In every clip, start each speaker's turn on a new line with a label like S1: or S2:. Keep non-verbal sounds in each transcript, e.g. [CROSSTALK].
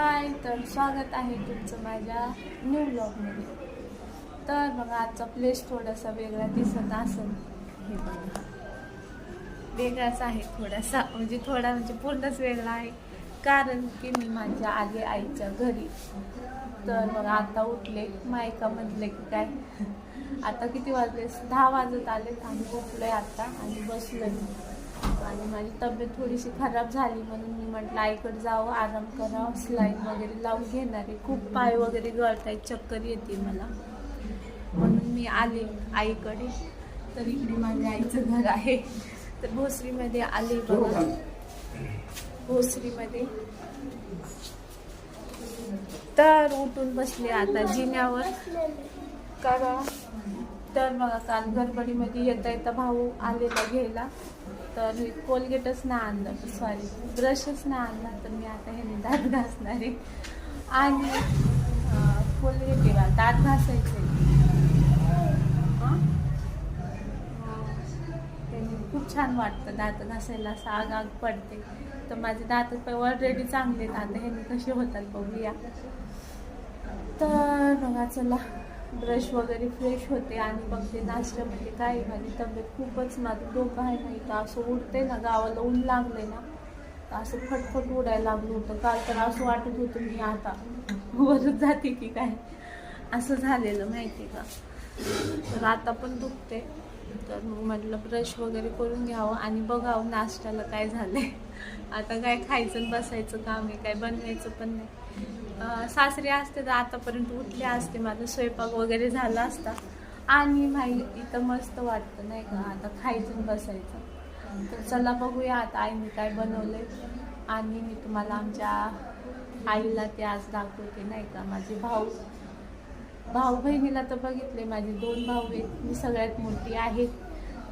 S1: हाय तर स्वागत आहे तुमचं माझ्या न्यू ब्लॉगमध्ये तर बघा आजचा प्लेस थोडासा वेगळा दिसत असेल. हे बघा. वेगळाच आहे थोडासा. म्हणजे थोडा म्हणजे पूर्णच वेगळा आहे. कारण की मी माझ्या आले आईच्या घरी. तर बघा आता उठले. मायका म्हटले की काय? आता किती वाजले? दहा वाजत आले आम्ही उठलोय आता आणि बसलोय. आणि माझी तब्येत थोडीशी खराब झाली म्हणून मी म्हटलं आईकडे जावं आराम करावं स्लाईन वगैरे लावून घेणार आहे. खूप पाय वगैरे गळत आहेत चक्कर येते मला. म्हणून मी आले आईकडे. तर इकडे माझ्या आईचं घर आहे. तर भोसरीमध्ये आले बघा. भोसरीमध्ये. तर उठून बसले आता जिन्यावर. करा तर बघा काल गडबडीमध्ये येता येता भाऊ आलेला घ्यायला. तर मी कोलगेटच नाही आणलं सॉरी ब्रशच नाही आणला तर मी आता ह्याने दात घासणार. आहे आणि कोलगेट आहे दात घासायचे. हो. खूप छान वाटतं दात घासायला असं आग आग पडते. तर माझे दात ऑलरेडी चांगले आहेत. आता ह्याने कसे होतात बघूया. तर बघा चला. ब्रश वगैरे फ्रेश होते आणि बघते नाश्त्यामध्ये काय माझी तब्येत खूपच माझं डोकं आहे नाही तर असं उडते ना गावाला ऊन लागले ना तर असं फटफट उडायला लागलं होतं. काल तर असं वाटत होतं मी आता वरच जाते की काय. असं झालेलं माहिती का? तर आता पण दुखते तर मग म्हटलं ब्रश वगैरे करून घ्यावं आणि बघावं नाश्त्याला काय झालंय. आता काय खायचं आणि बसायचं काम आहे काय बनवायचं पण नाही. सासरी असते तर आतापर्यंत उठले असते माझा स्वयंपाक वगैरे झाला असता. आणि माही इथं मस्त वाटतं नाही का आता खायचं बसायचं. तर चला बघूया आता आईने काय बनवलंय. आणि मी तुम्हाला आमच्या आईला ते आज दाखवते नाही का माझे भाऊ. भाऊ बहिणीला तर बघितले माझे दोन भाऊ आहेत. मी सगळ्यात मोठी आहे.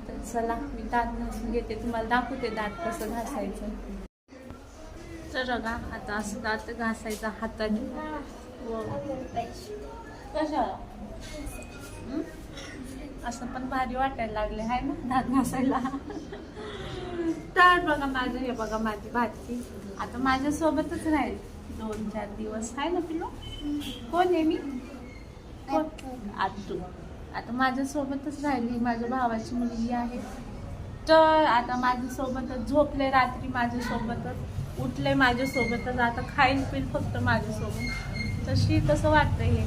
S1: तर चला मी दात घासून घेते. तुम्हाला दाखवते दात कसं घासायचं. तर बघा आता असं दात घासायचा हाताने. व. कशाला असं पण भारी वाटायला लागले आहे ना दात घासायला. तर बघा माझं हे बघा माझी भाजी आता माझ्यासोबतच राहील. दोन चार दिवस. आहे ना पिलो कोण आहे मी? कोण? आतू आता माझ्यासोबतच राहिली. माझ्या भावाची मुलगी आहे. तर आता माझ्यासोबतच झोपले रात्री माझ्यासोबतच. उठले माझ्यासोबतच आता खाईल पिल फक्त माझ्यासोबत. तशी तसं वाटतं हे.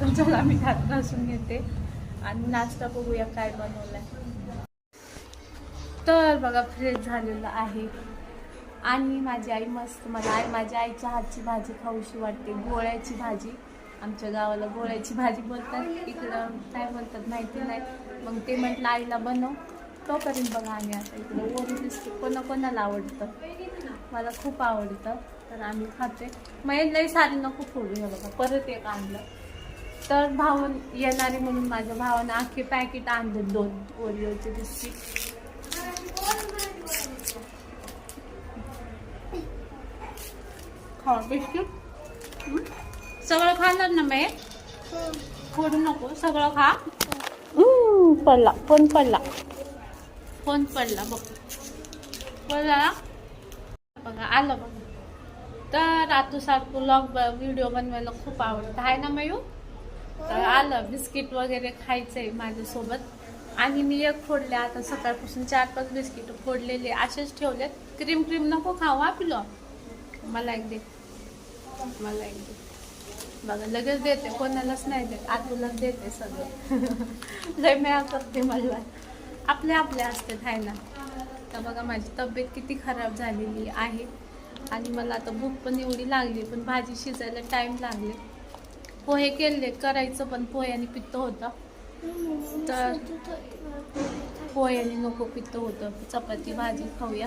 S1: तर चला मी घात घासून घेते आणि नाश्ता बघूया काय बनवलाय. तर बघा फ्रेश झालेलं आहे. आणि माझी आई मस्त मला आई माझ्या आईच्या हातची भाजी खाऊशी वाटते. गोळ्याची भाजी. आमच्या गावाला गोळ्याची भाजी बोलतात. इकडं काय बोलतात माहिती नाही. मग ते म्हटलं आईला बनव. तोपर्यंत बघा आम्ही आता इकडं वरी दिसते. कोणा कोणाला आवडतं. मला खूप आवडतं तर आम्ही खाते. मग लई सारी नको फोडू हे बघा परत एक आणलं. तर भाऊ येणारे म्हणून माझ्या भावानं अख्खे पॅकेट आणले दोन ओरिओचे बिस्किट? सगळं खाणार ना मी फोडू नको सगळं खा. पडला. फोन पडला. फोन पडला बघ. पडला बघा आलं बघा. तर आतू सारखं लॉग व्हिडिओ बनवायला खूप आवडतं. आहे ना मयू तर आलं बिस्किट वगैरे खायचंय माझ्यासोबत. आणि मी एक फोडले आता सकाळपासून चार पाच बिस्किट फोडलेले. असेच ठेवलेत. क्रीम क्रीम नको खाऊ हा पिलो. मला एक दे. मला एक दे. बघा लगेच देते. कोणालाच नाही देत. आतूलाच देते सगळं. [LAUGHS] लय मिळत करते मला. आपले आपले असते हाय ना. आता बघा माझी तब्येत किती खराब झालेली आहे. आणि मला आता भूक पण एवढी लागली पण भाजी शिजायला टाईम लागले. पोहे केले करायचं पण पोह्याने पित्त होतं. तर पोह्याने नको पित्त होतं. चपाती भाजी खाऊया.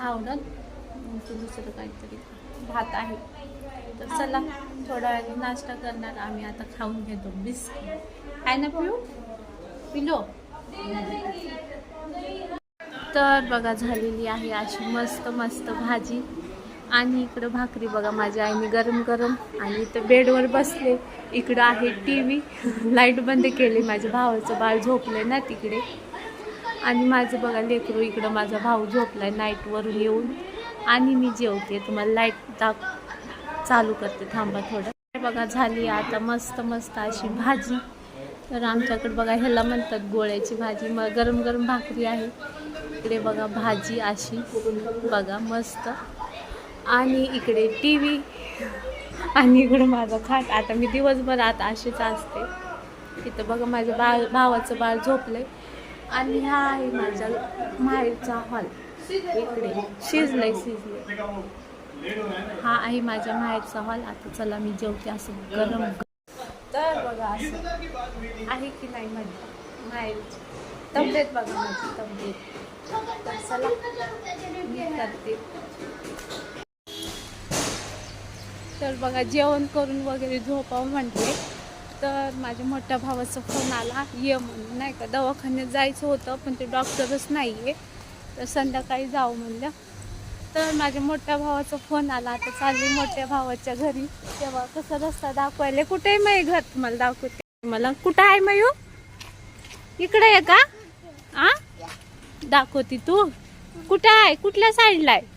S1: आवडत तू दुसरं काहीतरी भात आहे. तर चला थोडा वेळ नाश्ता करणार. आम्ही आता खाऊन घेतो. बिस्किट. आहे ना पिऊ? पिलो? तर बघा झालेली आहे अशी मस्त मस्त भाजी. आणि इकडं भाकरी बघा माझ्या आईने गरम गरम आणि इथं बेडवर बसले. इकडं आहे टी व्ही लाइट बंद केली. माझ्या भावाचं बाळ झोपले ना तिकडे. आणि माझं बघा लेकरू इकडं माझा भाऊ झोपलाय नाईटवरून येऊन. आणि मी जेवते. तुम्हाला लाइट दाख चालू करते. थांबा थोडं. बघा झाली आता मस्त मस्त अशी भाजी. तर आमच्याकडे बघा ह्याला म्हणतात गोळ्याची भाजी. मग गरम गरम भाकरी आहे. इकडे बघा भाजी अशी. बघा मस्त. आणि इकडे टी व्ही आणि इकडे माझा खाट. आता मी दिवसभर आता अशीच असते. इथं बघा माझ्या बा भावाचं बाळ झोपलंय. आणि हा आहे माझ्या माहेरचा हॉल. इकडे शिजलंय शिजलंय. हा आहे माझ्या माहेरचा हॉल. आता चला मी जेवते असं गरम. तर बघा असं. आहे की नाही माझी माहेरची तब्येत बघा माझी तब्येत. तर चला मी करते. तर बघा जेवण करून वगैरे झोपावं म्हटले तर माझ्या मोठ्या भावाचा फोन आला ये म्हणून. नाही का दवाखान्यात जायचं होतं पण ते डॉक्टरच नाही आहे तर संध्याकाळी जाऊ म्हणलं. तर माझ्या मोठ्या भावाचा फोन आला. आता चालली मोठ्या भावाच्या घरी. तेव्हा कसा रस्ता दाखवायला कुठे आहे मग घर. तुम्हाला दाखवते. मला. कुठं आहे मयू इकडे आहे का? आ? दाखवती तू. कुठं आहे? कुठल्या साईडला आहे?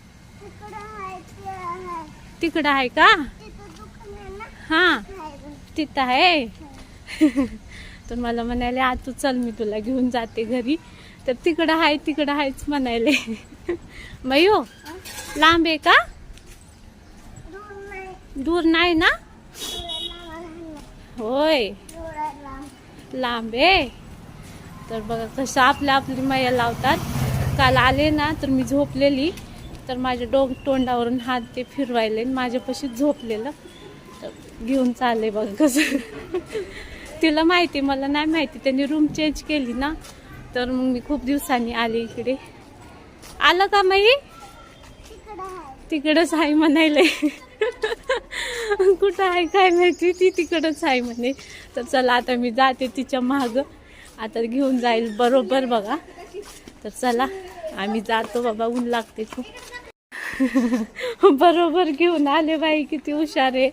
S1: तिकडं आहे का? हा. तिथं आहे. [LAUGHS] तर मला म्हणाले आ तू चल मी तुला घेऊन जाते घरी. तर तिकडं आहे तिकडं आहेच म्हणायले [LAUGHS] मयू लांब आहे का? दूर नाही ना? होय. लांब आहे. तर बघा कसं आपल्या आपली माया लावतात. काल आले ना तर मी झोपलेली. तर माझ्या डोक तोंडावरून हात ते फिरवायले माझ्यापाशी झोपलेलं. तर घेऊन चालले बघा कसं. तिला माहिती मला नाही माहिती. त्यांनी रूम चेंज केली ना तर मग मी खूप दिवसांनी आले इकडे. आलं का माई तिकडंच आहे म्हणायला. [LAUGHS] कुठं आहे काय माहिती? ती तिकडंच आहे म्हणे. तर चला आता मी जाते तिच्या माग. आता घेऊन जाईल बरोबर बघा. तर चला आम्ही जातो बाबा ऊन लागते खूप. [LAUGHS] बरोबर घेऊन आले बाई किती हुशार आहे.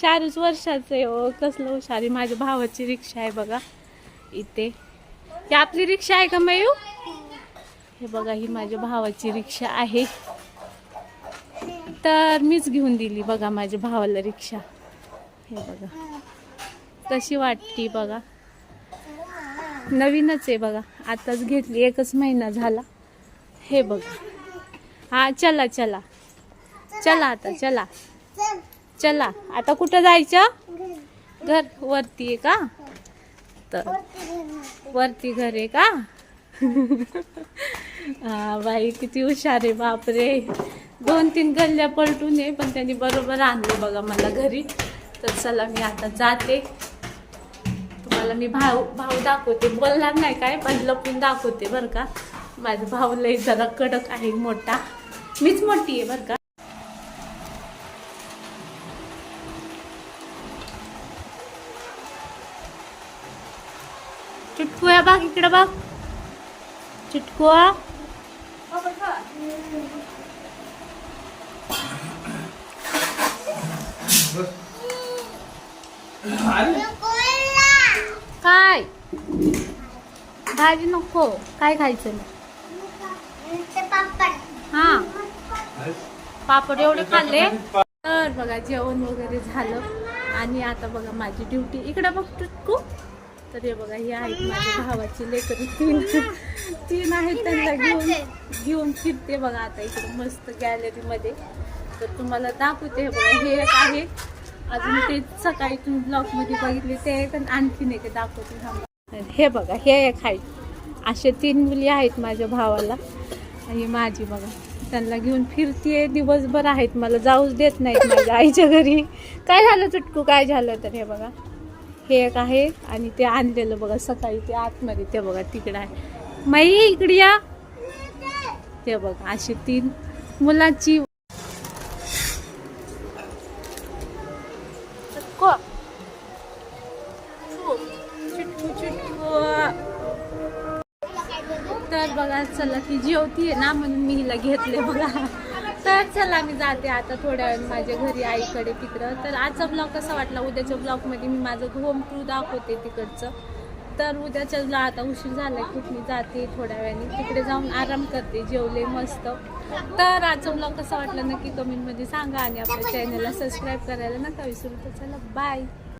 S1: चारच वर्षाचं आहे हो कसलं हुशार आहे. माझ्या भावाची रिक्षा आहे बघा इथे. ही आपली रिक्षा आहे का मयू हे बघा ही माझ्या भावाची रिक्षा आहे. तर मीच घेऊन दिली बघा माझ्या भावाला रिक्षा. हे बघा. कशी वाटती बघा. नवीनच आहे बघा. आताच घेतली एकच महिना झाला. हे बघा. हा चला चला. चला आता चला. चला. आता कुठं जायचं? घर. वरती आहे का? तर वरती घर आहे का? [LAUGHS] हा बाई किती हुशार आहे. बापरे. दोन तीन गल्ल्या पलटून ये पण त्यांनी बरोबर आणलं बघा मला घरी. तर चला मी आता जाते. तुम्हाला मी भाऊ भाऊ दाखवते. बोलणार नाही काय पण लपून दाखवते बरं का. माझा भाऊ लय जरा कडक आहे मोठा. मीच मोठी आहे बरं का. चिटकूया बाग इकडे बघ चिटकूया. काय? भाजी नको. काय खायचं? हा. पापड एवढे खाल्ले? तर बघा जेवण वगैरे झालं. आणि आता बघा माझी ड्युटी. इकडे बघ टुटकू तर हे बघा ही आहेत माझ्या भावाची लेकरं. तीन तीन आहेत त्यांना घेऊन घेऊन फिरते बघा आता इकडे मस्त गॅलरीमध्ये तर तुम्हाला दाखवते हे बघा हे एक आहे. अजून ते सकाळी तुम्ही ब्लॉगमध्ये बघितले ते पण आणखीन एक दाखवते थांबा. हे बघा हे एक आहे. असे तीन मुली आहेत माझ्या भावाला. आणि माझी बघा. त्यांना घेऊन फिरतीये दिवसभर आहेत. मला जाऊच देत नाहीत माझ्या आईच्या घरी. काय झालं चुटकू? काय झालं? तर हे बघा. हे एक आहे आणि ते आणलेलं बघा सकाळी. ते आतमध्ये ते बघा तिकडं आहे. माई इकडे या. ते बघा अशी तीन मुलाची माहिती आहे ना म्हणून मी हिला घेतले बघा. तर चला मी जाते आता थोड्या वेळ माझ्या घरी आईकडे तिकडं. तर आजचा ब्लॉग कसा वाटला? उद्याच्या ब्लॉगमध्ये मी माझं होम टूर दाखवते तिकडचं. तर उद्याच्या आता उशीर झालाय खूप मी जाते थोड्या वेळाने. तिकडे जाऊन आराम करते जेवले मस्त. तर आजचा ब्लॉग कसा वाटला नक्की कमेंटमध्ये सांगा आणि आपल्या चॅनलला सबस्क्राईब करायला नका विसरू. तर चला बाय